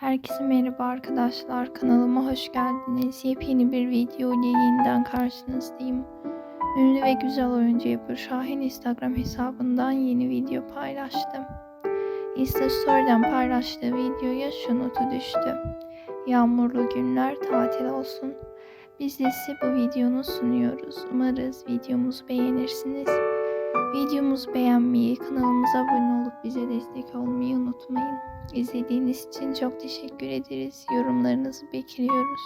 Herkese merhaba arkadaşlar. Kanalıma hoş geldiniz. Yepyeni bir video ile yeniden karşınızdayım. Ünlü ve güzel oyuncu Ebru Şahin Instagram hesabından yeni video paylaştı. Insta Story'den paylaştığı videoya şu notu düştü. Yağmurlu günler tatil olsun. Biz de size bu videonu sunuyoruz. Umarız videomuzu beğenirsiniz. Videomuzu beğenmeyi, kanalımıza abone olup bize destek olmayı unutmayın. İzlediğiniz için çok teşekkür ederiz. Yorumlarınızı bekliyoruz.